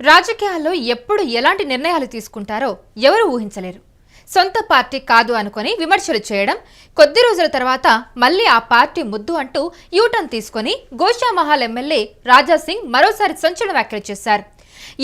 రాజకీయాల్లో ఎప్పుడు ఎలాంటి నిర్ణయాలు తీసుకుంటారో ఎవరు ఊహించలేరు. సొంత పార్టీ కాదు అనుకొని విమర్శలు చేయడం కొద్ది రోజుల తర్వాత మళ్ళీ ఆ పార్టీ ముద్దు అంటూ యూటర్న్ తీసుకొని గోషామహల్ ఎమ్మెల్యే రాజాసింగ్ మరోసారి సంచలన వ్యాఖ్యలు చేశారు.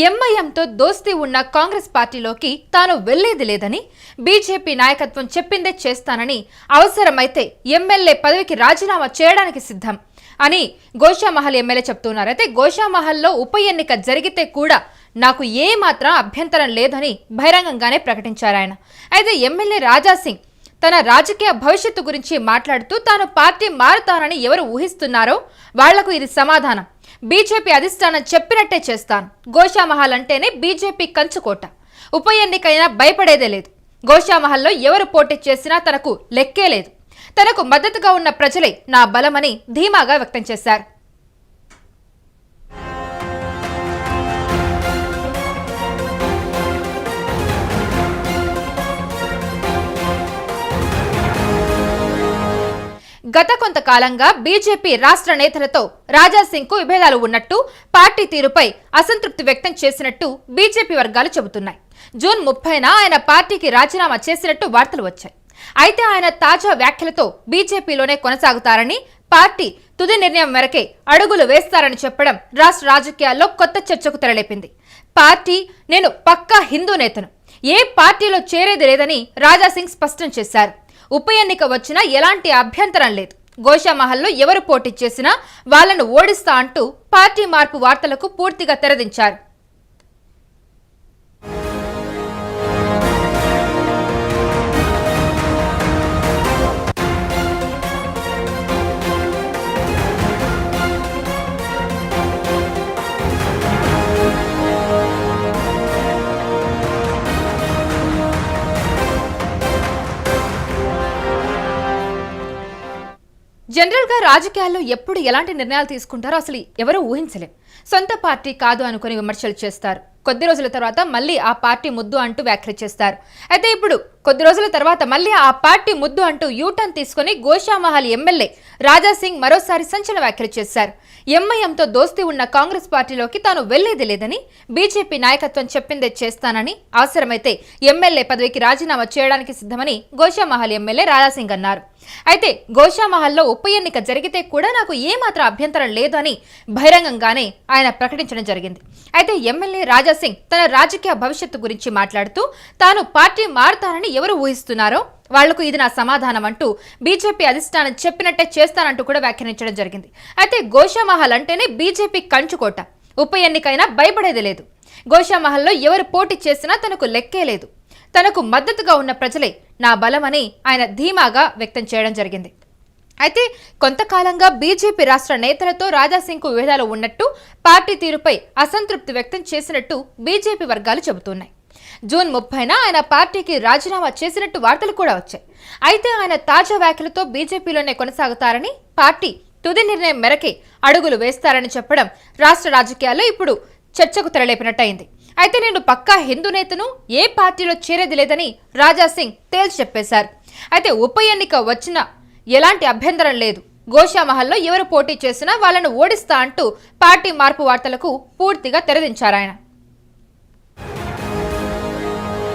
ఎంఐఎంతో దోస్తీ ఉన్న కాంగ్రెస్ పార్టీలోకి తాను వెళ్ళేది లేదని బీజేపీ నాయకత్వం చెప్పిందే చేస్తానని అవసరమైతే ఎమ్మెల్యే పదవికి రాజీనామా చేయడానికి సిద్ధం. అని గోషామహల్ ఎమ్మెల్యే చెప్తున్నారు. అయితే గోషామహల్లో ఉప ఎన్నిక జరిగితే కూడా నాకు ఏ మాత్రం అభ్యంతరం లేదని బహిరంగంగానే ప్రకటించారు ఆయన. అయితే ఎమ్మెల్యే రాజాసింగ్ తన రాజకీయ భవిష్యత్తు గురించి మాట్లాడుతూ తాను పార్టీ మారుతానని ఎవరు ఊహిస్తున్నారో వాళ్ళకు ఇది సమాధానం. బీజేపీ అధిష్టానం చెప్పినట్టే చేస్తాను. గోషామహల్ అంటేనే బీజేపీ కంచుకోట. ఉప ఎన్నికైనా భయపడేదే లేదు. గోషామహల్లో ఎవరు పోటీ చేసినా తనకు లెక్కే లేదు. తనకు మద్దతుగా ఉన్న ప్రజలే నా బలమని ధీమాగా వ్యక్తం చేశారు. గత కొంతకాలంగా బీజేపీ రాష్ట్ర నేతలతో రాజాసింగ్కు విభేదాలు ఉన్నట్టు పార్టీ తీరుపై అసంతృప్తి వ్యక్తం చేసినట్టు బీజేపీ వర్గాలు చెబుతున్నాయి. జూన్ ముప్పైన ఆయన పార్టీకి రాజీనామా చేసినట్టు వార్తలు వచ్చాయి. అయితే ఆయన తాజా వ్యాఖ్యలతో బీజేపీలోనే కొనసాగుతారని పార్టీ తుది నిర్ణయం మేరకే అడుగులు వేస్తారని చెప్పడం రాష్ట్ర రాజకీయాల్లో కొత్త చర్చకు తెరలేపింది. పార్టీ నేను పక్కా హిందూ నేతను. ఏ పార్టీలో చేరేది లేదని రాజాసింగ్ స్పష్టం చేశారు. ఉప ఎన్నిక వచ్చినా ఎలాంటి అభ్యంతరం లేదు. గోషామహల్లో ఎవరు పోటీ చేసినా వాళ్ళను ఓడిస్తా అంటూ పార్టీ మార్పు వార్తలకు పూర్తిగా తెరదించారు. జనరల్గా రాజకీయాల్లో ఎప్పుడు ఎలాంటి నిర్ణయాలు తీసుకుంటారో అసలు ఎవరు ఊహించలేం. సొంత పార్టీ కాదు అనుకుని విమర్శలు చేస్తారు. కొద్ది రోజుల తర్వాత మళ్ళీ ఆ పార్టీ ముద్దు అంటూ వ్యాఖ్యలు చేస్తారు. అయితే ఇప్పుడు కొద్ది రోజుల తర్వాత మళ్ళీ ఆ పార్టీ ముద్దు అంటూ యూటర్న్ తీసుకుని గోషామహల్ ఎమ్మెల్యే రాజాసింగ్ మరోసారి సంచలన వ్యాఖ్యలు చేశారు. ఎంఐఎంతో దోస్తీ ఉన్న కాంగ్రెస్ పార్టీలోకి తాను వెళ్ళేది లేదని బీజేపీ నాయకత్వం చెప్పిందే చేస్తానని అవసరమైతే ఎమ్మెల్యే పదవికి రాజీనామా చేయడానికి సిద్ధమని గోషామహల్ ఎమ్మెల్యే రాజాసింగ్ అన్నారు. అయితే గోషామహల్లో ఉప ఎన్నిక జరిగితే కూడా నాకు ఏమాత్రం అభ్యంతరం లేదు అని బహిరంగంగానే ఆయన ప్రకటించడం జరిగింది. అయితే ఎమ్మెల్యే రాజాసింగ్ తన రాజకీయ భవిష్యత్తు గురించి మాట్లాడుతూ తాను పార్టీ మారుతానని ఎవరు ఊహిస్తున్నారో వాళ్ళకు ఇది నా సమాధానం అంటూ బీజేపీ అధిష్టానం చెప్పినట్టే చేస్తానంటూ కూడా వ్యాఖ్యానించడం జరిగింది. అయితే గోషామహల్ అంటేనే బీజేపీ కంచుకోట. ఉప ఎన్నికైనా భయపడేది లేదు. గోషామహల్లో ఎవరు పోటీ చేసినా తనకు లెక్కే లేదు. తనకు మద్దతుగా ఉన్న ప్రజలే నా బలమని ఆయన ధీమాగా వ్యక్తం చేయడం జరిగింది. అయితే కొంతకాలంగా బీజేపీ రాష్ట్ర నేతలతో రాజాసింగ్కు విభేదాలు ఉన్నట్టు పార్టీ తీరుపై అసంతృప్తి వ్యక్తం చేసినట్టు బీజేపీ వర్గాలు చెబుతున్నాయి. జూన్ ముప్పైన ఆయన పార్టీకి రాజీనామా చేసినట్టు వార్తలు కూడా వచ్చాయి. అయితే ఆయన తాజా వ్యాఖ్యలతో బీజేపీలోనే కొనసాగుతారని పార్టీ తుది నిర్ణయం మేరకే అడుగులు వేస్తారని చెప్పడం రాష్ట్ర రాజకీయాల్లో ఇప్పుడు చర్చకు తెరలేపినట్టయింది. అయితే నేను పక్కా హిందూ నేతను ఏ పార్టీలో చేరేది లేదని రాజాసింగ్ తేల్చి చెప్పేశారు. అయితే ఉప ఎన్నిక వచ్చిన ఎలాంటి అభ్యంతరం లేదు. గోషామహల్లో ఎవరు పోటీ చేసినా వాళ్ళను ఓడిస్తా అంటూ పార్టీ మార్పు వార్తలకు పూర్తిగా తెరదించారాయన